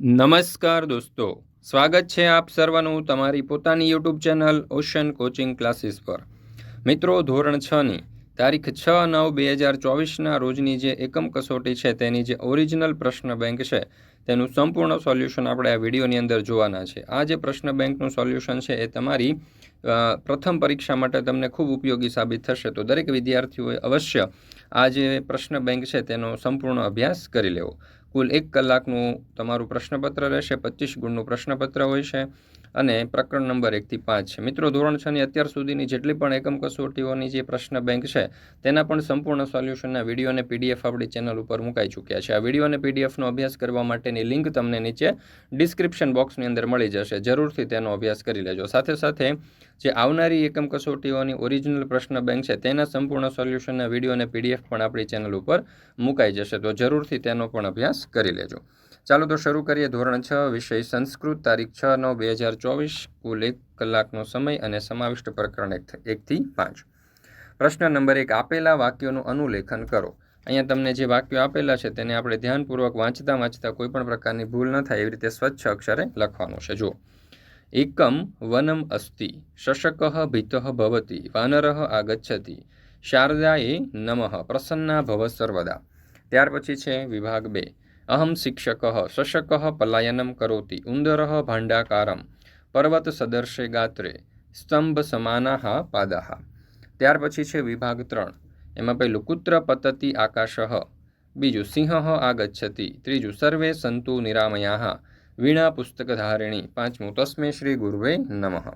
નમસ્કાર દોસ્તો. સ્વાગત છે આપ સર્વનું તમારી પોતાની YouTube channel ocean coaching classes પર. મિત્રો, ધોરણ છની તારીખ છ નવ બે હજાર ચોવીસના રોજની જે એકમ કસોટી છે તેની જે ઓરિજિનલ પ્રશ્ન બેંક છે, તેનું સંપૂર્ણ સોલ્યુશન આપણે આ વિડીયોની અંદર જોવાના છે. આ જે પ્રશ્ન બેંકનું સોલ્યુશન છે એ તમારી પ્રથમ પરીક્ષા માટે તમને ખૂબ ઉપયોગી સાબિત થશે. તો દરેક વિદ્યાર્થીઓએ અવશ્ય આ જે પ્રશ્ન બેંક છે તેનો સંપૂર્ણ અભ્યાસ કરી લેવો. કુલ એક કલાકનું તમારું પ્રશ્નપત્ર રહેશે પચીસ ગુણનું પ્રશ્નપત્ર હોય છે. અને પ્રકરણ નંબર એકથી પાંચ મિત્રો, ધોરણ છની અત્યાર સુધીની જેટલી પણ એકમ કસોટીઓની જે પ્રશ્ન બેંક છે, તેના પણ સંપૂર્ણ સોલ્યુશનના વીડિયો અને પીડીએફ આપણી ચેનલ ઉપર મુકાઈ ચૂક્યા છે. આ વીડિયો અને પીડીએફનો અભ્યાસ કરવા માટેની લિંક તમને નીચે ડિસ્ક્રિપ્શન બોક્સની અંદર મળી જશે. જરૂરથી તેનો અભ્યાસ કરી લેજો. સાથે સાથે જે આવનારી એકમ કસોટીઓની ઓરિજિનલ પ્રશ્ન બેંક છે, તેના સંપૂર્ણ સોલ્યુશનના વીડિયો અને પીડીએફ પણ આપણી ચેનલ ઉપર મુકાઈ જશે. તો જરૂરથી તેનો પણ અભ્યાસ કરી લેજો. ચાલો તો શરૂ કરીએ ધોરણ છ વિષય સંસ્કૃત, તારીખ છ નવ બે હજાર ચોવીસ, કુલ એક કલાકનો સમય અને સમાવિષ્ટ પ્રકરણ એક એકથી પાંચ. પ્રશ્ન નંબર એક, આપેલા વાક્યોનું અનુલેખન કરો. અહીંયા તમને જે વાક્યો આપેલા છે તેને આપણે ધ્યાનપૂર્વક વાંચતા વાંચતા કોઈ પણ પ્રકારની ભૂલ ન થાય એવી રીતે સ્વચ્છ અક્ષરે લખવાનું છે. જુઓ. એકમ વનમ અસ્તિ, શશક ભીતઃ ભવતી, વાનર આગચ્છતિ શારદાએ નમઃ, પ્રસન્ના ભવ સર્વદા. ત્યાર પછી છે વિભાગ બે. અહમ શિક્ષક શશક પલાયનમ કરોતિ ઉંદર ભાંડાકારમ પર્વત સદર્શે ગાત્રે સ્તંભ સમાના પાદા ત્યાર પછી છે વિભાગ ત્રણ એમાં પહેલું કુત્ર પતતી આકાશ બીજું સિંહ આગચ્છતિ ત્રીજું સર્વે સંતુ નિરામયા વીણા પુસ્તકધારિણી પાંચમું તસ્મે શ્રી ગુરુવે નમઃ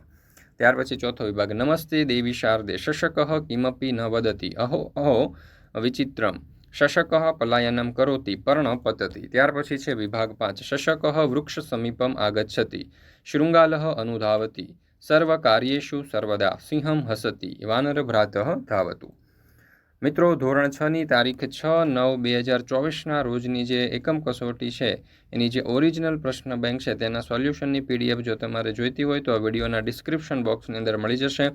ત્યાર પછી ચોથો વિભાગ નમસ્તે દેવી શારદે શશક કિમપી ન વદતી અહો અહો વિચિત્રમ શશક પલાયનમ કરોતિ પર્ણ પતતી. ત્યાર પછી છે વિભાગ પાંચ. શશક વૃક્ષ સમીપમ આગચ્છતિ. શૃંગાલ અનુધાવતી. સર્વ કાર્યેષુ સર્વદા સિંહમ હસતી. વાનર ભ્રાત ધાવતુ. મિત્રો, ધોરણ છની તારીખ છ નવ બે હજાર ચોવીસના રોજની જે એકમ કસોટી છે, એની જે ઓરિજિનલ પ્રશ્ન બેંક છે, તેના સોલ્યુશનની પીડીએફ જો તમારે જોઈતી હોય તો આ વિડીયોના ડિસ્ક્રિપ્શન બોક્સની અંદર મળી જશે.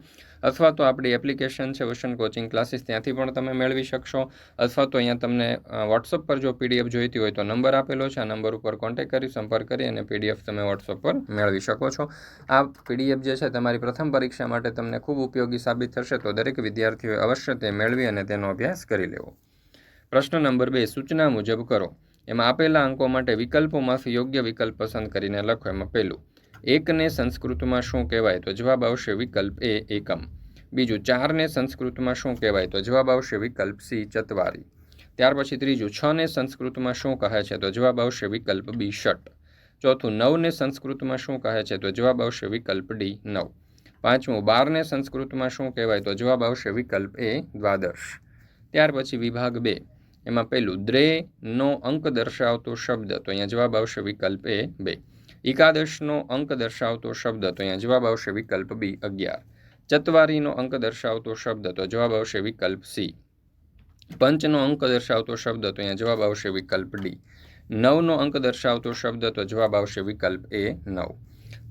અથવા તો આપણી એપ્લિકેશન છે ઓશન કોચિંગ ક્લાસીસ ત્યાંથી પણ તમે મેળવી શકશો. અથવા તો અહીંયા તમને વોટ્સઅપ પર જો પીડીએફ જોઈતી હોય તો નંબર આપેલો છે, આ નંબર ઉપર કોન્ટેક્ટ કરી, સંપર્ક કરી અને પીડીએફ તમે વોટ્સઅપ પર મેળવી શકો છો. આ પીડીએફ જે છે, તમારી પ્રથમ પરીક્ષા માટે તમને ખૂબ ઉપયોગી સાબિત થશે. તો દરેક વિદ્યાર્થીઓએ અવશ્ય તે મેળવી અને તેનો અભ્યાસ કરી લેવો. પ્રશ્ન નંબર બે, સૂચના મુજબ કરો. એમાં આપેલા અંકો માટે વિકલ્પોમાંથી યોગ્ય વિકલ્પ પસંદ કરીને લખો એમાં પહેલું, એકને સંસ્કૃતમાં શું કહેવાય તો જવાબ આવશે વિકલ્પ એ, એકમ. બીજું, ચારને સંસ્કૃતમાં શું કહેવાય તો જવાબ આવશે વિકલ્પ સી, ચતવારી. ત્યાર પછી ત્રીજું છ ને સંસ્કૃતમાં શું કહે છે તો જવાબ આવશે વિકલ્પ બી ષટ ચોથું, નવને સંસ્કૃતમાં શું કહે છે તો જવાબ આવશે વિકલ્પ ડી, નવ. પાંચમું, બારને સંસ્કૃતમાં શું કહેવાય તો જવાબ આવશે વિકલ્પ એ, દ્વાદશ. ત્યાર પછી વિભાગ બે. એમાં પહેલું દ્રે નો અંક દર્શાવતો શબ્દ, તો અહીંયા જવાબ આવશે વિકલ્પ એ બે. એકાદશનો અંક દર્શાવતો શબ્દ, તો અહીંયા જવાબ આવશે વિકલ્પ બી, અગિયાર. ચતવારીનો અંક દર્શાવતો શબ્દ, તો જવાબ આવશે વિકલ્પ સી. પંચનો અંક દર્શાવતો શબ્દ, તો અહીંયા જવાબ આવશે વિકલ્પ ડી. નવનો અંક દર્શાવતો શબ્દ, તો જવાબ આવશે વિકલ્પ એ નવ.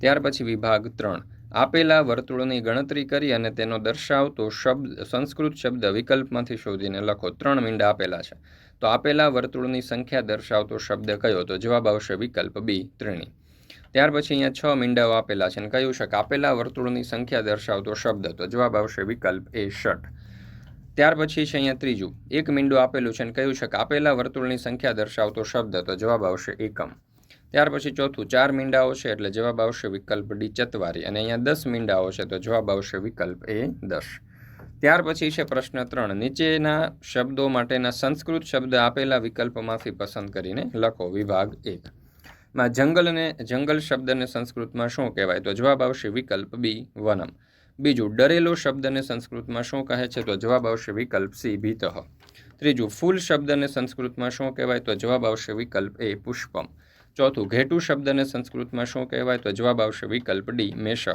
ત્યાર પછી વિભાગ ત્રણ. આપેલા વર્તુળની ગણતરી કરી અને તેનો દર્શાવતો શબ્દ, સંસ્કૃત શબ્દ વિકલ્પમાંથી શોધીને લખો. ત્રણ મીંડા આપેલા છે. તો આપેલા વર્તુળની સંખ્યા દર્શાવતો શબ્દ કયો? તો જવાબ આવશે વિકલ્પ બી, ત્રીણી. ત્યાર પછી અહીંયા છ મીંડાઓ આપેલા છે અને કયું છે? કે આપેલા વર્તુળની સંખ્યા દર્શાવતો શબ્દ. તો જવાબ આવશે વિકલ્પ એ ષટ ત્યાર પછી છે અહીંયા ત્રીજું. એક મીંડું આપેલું છે અને કયું છે? કે આપેલા વર્તુળની સંખ્યા દર્શાવતો શબ્દ. તો જવાબ આવશે એકમ. ત્યાર પછી ચોથું, ચાર મીંડાઓ છે એટલે જવાબ આવશે વિકલ્પ ડી, ચતવારી. અને અહીંયા દસ મીંડાઓ છે તો જવાબ આવશે વિકલ્પ એ દસ. ત્યાર પછી છે પ્રશ્ન ત્રણ. નીચેના શબ્દો માટેના સંસ્કૃત શબ્દ આપેલા વિકલ્પમાંથી પસંદ કરીને લખો. વિભાગ એક. માં જંગલને, જંગલ શબ્દને સંસ્કૃતમાં શું કહેવાય? તો જવાબ આવશે વિકલ્પ બી, વનમ. બીજું, ડરેલો શબ્દને સંસ્કૃતમાં શું કહે છે? તો જવાબ આવશે વિકલ્પ સી ભીતઃ ત્રીજું, ફૂલ શબ્દને સંસ્કૃતમાં શું કહેવાય? તો જવાબ આવશે વિકલ્પ એ પુષ્પમ. ચોથું, ઘેટું શબ્દને સંસ્કૃતમાં શું કહેવાય? તો જવાબ આવશે વિકલ્પ ડી, મેષહ.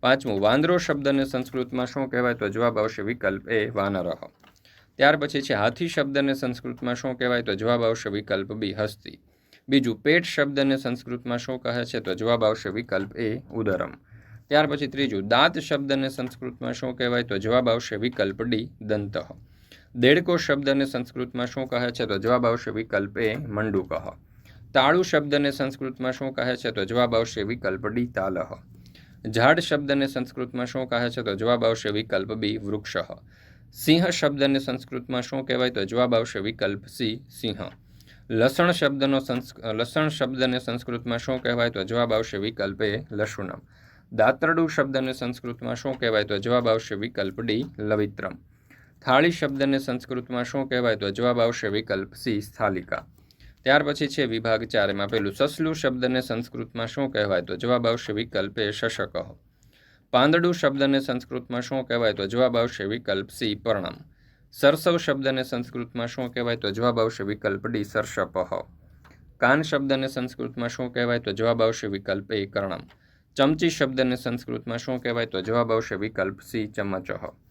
પાંચમું, વાંદરો શબ્દને સંસ્કૃતમાં શું કહેવાય? તો જવાબ આવશે વિકલ્પ એ, વાનરહ. ત્યાર પછી છે, હાથી શબ્દને સંસ્કૃતમાં શું કહેવાય? તો જવાબ આવશે વિકલ્પ બી, હસ્તી. બીજું, પેટ શબ્દને સંસ્કૃતમાં શું કહે છે? તો જવાબ આવશે વિકલ્પ એ, ઉદરમ. ત્યાર પછી ત્રીજું, દાંત શબ્દને સંસ્કૃતમાં શું કહેવાય? તો જવાબ આવશે વિકલ્પ ડી, દંતઃ. દેડકો શબ્દને સંસ્કૃતમાં શું કહે છે? તો જવાબ આવશે વિકલ્પ એ, મંડુકઃ. તાળુ શબ્દને સંસ્કૃતમાં શું કહે છે? તો જવાબ આવશે વિકલ્પ ડી, તાલહ. ઝાડ શબ્દને સંસ્કૃતમાં શું કહે છે? તો જવાબ આવશે વિકલ્પ બી, વૃક્ષ. સિંહ શબ્દને સંસ્કૃતમાં શું કહેવાય? તો જવાબ આવશે વિકલ્પ સી, સિંહ. લસણ શબ્દનો લસણ શબ્દને સંસ્કૃતમાં શું કહેવાય? તો જવાબ આવશે વિકલ્પ એ લસુનમ દાતરડું શબ્દને સંસ્કૃતમાં શું કહેવાય? તો જવાબ આવશે વિકલ્પ ડી, લવિત્રમ. થાળી શબ્દને સંસ્કૃતમાં શું કહેવાય? તો જવાબ આવશે વિકલ્પ સી, સ્થાલિકા. ત્યાર પછી છે વિભાગ ચાર એમાં પેલું સસલું શબ્દને સંસ્કૃતમાં શું કહેવાય? તો જવાબ આવશે વિકલ્પ એ શશકહ પાંદડું શબ્દને સંસ્કૃતમાં શું કહેવાય? તો જવાબ આવશે વિકલ્પ સી, પર્ણમ. સરસવ શબ્દને સંસ્કૃતમાં શું કહેવાય? તો જવાબ આવશે વિકલ્પ ડી સરસપહ કાન શબ્દને સંસ્કૃતમાં શું કહેવાય? તો જવાબ આવશે વિકલ્પ એ, કર્ણમ. ચમચી શબ્દને સંસ્કૃતમાં શું કહેવાય? તો જવાબ આવશે વિકલ્પ સી, ચમચહ.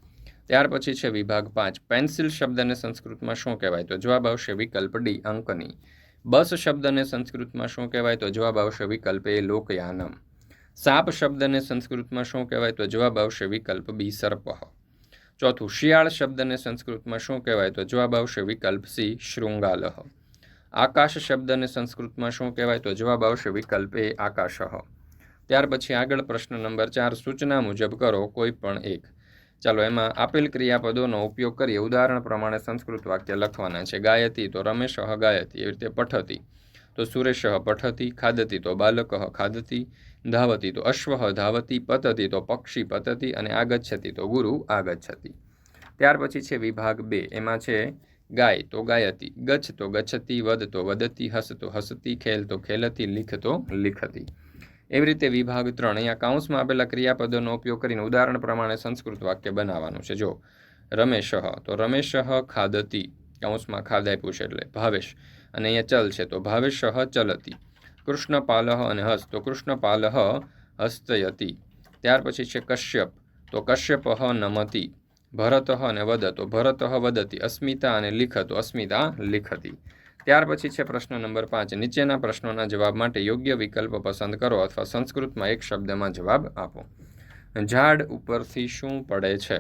ત્યાર પછી છે વિભાગ પાંચ. પેન્સિલ શબ્દને સંસ્કૃતમાં શું કહેવાય? તો જવાબ આવશે વિકલ્પ ડી, અંકની. બસ શબ્દને સંસ્કૃતમાં શું કહેવાય? તો જવાબ આવશે વિકલ્પ એ, લોકયાનમ. સાપ શબ્દને સંસ્કૃતમાં શું કહેવાય? તો જવાબ આવશે વિકલ્પ બી સર્પ ચોથું, શિયાળ શબ્દને સંસ્કૃતમાં શું કહેવાય? તો જવાબ આવશે વિકલ્પ સી, શૃંગાલહ. આકાશ શબ્દને સંસ્કૃતમાં શું કહેવાય? તો જવાબ આવશે વિકલ્પ એ, આકાશહ. ત્યાર પછી આગળ પ્રશ્ન નંબર ચાર, સૂચના મુજબ કરો કોઈ પણ એક. ચાલો, એમાં આપેલ ક્રિયાપદોનો ઉપયોગ કરી ઉદાહરણ પ્રમાણે સંસ્કૃત વાક્ય લખવાના છે. ગાયતી તો રમેશ ગાયતી એવી રીતે પઠતી. તો સુરેશ પઠતી. ખાદતી તો બાલક ખાદતી. ધાવતી તો અશ્વ ધાવતી. પતતી તો પક્ષી પતતી. અને આગચ્છતી તો ગુરુ આગચ્છતી. ત્યાર પછી છે વિભાગ બે. એમાં છે ગાય તો ગાયતી, ગચ્છ તો ગચ્છતી, વદ તો વદતી, હસ તો હસતી, ખેલ તો ખેલતી, લીખ તો લીખતી. એવી રીતે વિભાગ ત્રણ અહીંયા કાઉન્સમાં આપેલા ક્રિયાપદોનો ઉપયોગ કરીને ઉદાહરણ પ્રમાણે સંસ્કૃત વાક્ય બનાવવાનું છે. જો રમેશ, તો રમેશ ખાદતી. કાઉન્સમાં ખાદ આપ્યું છે એટલે ભાવેશ. અને અહીંયા ચલ છે, તો ભાવેશ ચલતી. કૃષ્ણ પાલહ અને હસ્ત, તો કૃષ્ણ પાલહ હસ્તયતી. ત્યાર પછી છે કશ્યપ, તો કશ્યપ નમતી. ભરત અને વદ, તો ભરત વદતી. અસ્મિતા અને લિખ તો અસ્મિતા લિખતી. ત્યાર પછી છે પ્રશ્ન નંબર પાંચ. નીચેના પ્રશ્નોના જવાબ માટે યોગ્ય વિકલ્પ પસંદ કરો અથવા સંસ્કૃતમાં એક શબ્દમાં જવાબ આપો. ઝાડ ઉપરથી શું પડે છે?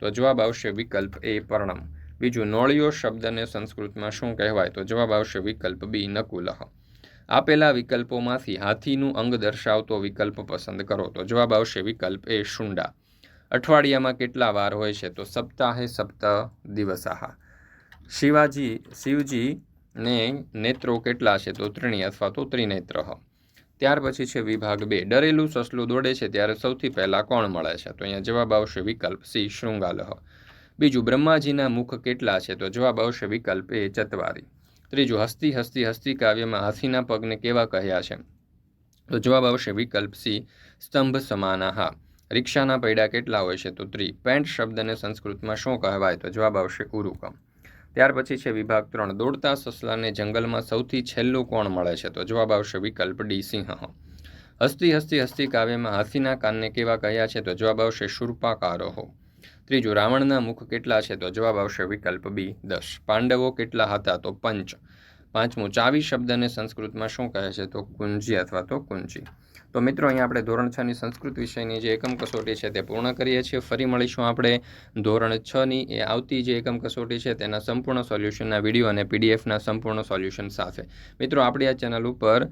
તો જવાબ આવશે વિકલ્પ એ પરણમ. બીજું, નોળિયો શબ્દને સંસ્કૃતમાં શું કહેવાય? તો જવાબ આવશે વિકલ્પ બી નકુલહ આપેલા વિકલ્પોમાંથી હાથીનું અંગ દર્શાવતો વિકલ્પ પસંદ કરો. તો જવાબ આવશે વિકલ્પ એ શુંડા. અઠવાડિયામાં કેટલા વાર હોય છે? તો સપ્તાહે સપ્ત દિવસાહા. શિવાજી, શિવજી ને નેત્રો કેટલા છે? તો ત્રણી અથવા તો ત્રિનેત્ર. ત્યાર પછી છે વિભાગ બે. ડરેલું સસલું દોડે છે ત્યારે સૌથી પહેલાં કોણ મળે છે? તો અહીંયા જવાબ આવશે વિકલ્પ સી શૃંગાલહ બીજું, બ્રહ્માજીના મુખ કેટલા છે? તો જવાબ આવશે વિકલ્પ એ, ચતવારી. ત્રીજું, હસ્તી હસ્તી હસ્તી કાવ્યમાં હાથીના પગને કેવા કહ્યા છે? તો જવાબ આવશે વિકલ્પ સી, સ્તંભ સમાનાહા. રિક્ષાના પૈડા કેટલા હોય છે? તો ત્રી. પેન્ટ શબ્દને સંસ્કૃતમાં શું કહેવાય? તો જવાબ આવશે ઉરુકમ. ત્યાર પછી છે વિભાગ ત્રણ. દોડતા સસલાને જંગલમાં સૌથી છેલ્લું કોણ મળે છે? તો જવાબ આવશે વિકલ્પ ડી સિંહ. હસ્તી હસ્તી હસ્તી કાવ્યમાં હાથીના કાનને કેવા કહ્યા છે? તો જવાબ આવશે શુર્પાકારોહો ત્રીજું, રાવણના મુખ કેટલા છે? તો જવાબ આવશે વિકલ્પ બી દસ. પાંડવો કેટલા હતા? તો પંચ. પાંચમું, ચાવી શબ્દને સંસ્કૃતમાં શું કહે છે? તો કુંજી અથવા તો કુંજી. તો મિત્રો, અહીંયા આપણે ધોરણ છની સંસ્કૃત વિષયની જે એકમ કસોટી છે તે પૂર્ણ કરીએ છીએ. ફરી મળીશું આપણે ધોરણ છની એ આવતી જે એકમ કસોટી છે તેના સંપૂર્ણ સોલ્યુશનના વીડિયો અને પીડીએફના સંપૂર્ણ સોલ્યુશન સાથે. મિત્રો, આપણી આ ચેનલ ઉપર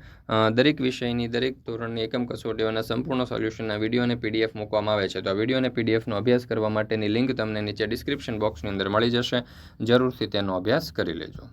દરેક વિષયની, દરેક ધોરણની એકમ કસોટીઓના સંપૂર્ણ સોલ્યુશનના વીડિયો અને પીડીએફ મૂકવામાં આવે છે. તો આ વીડિયો અને પીડીએફનો અભ્યાસ કરવા માટેની લિંક તમને નીચે ડિસ્ક્રિપ્શન બોક્સની અંદર મળી જશે. જરૂરથી તેનો અભ્યાસ કરી લેજો.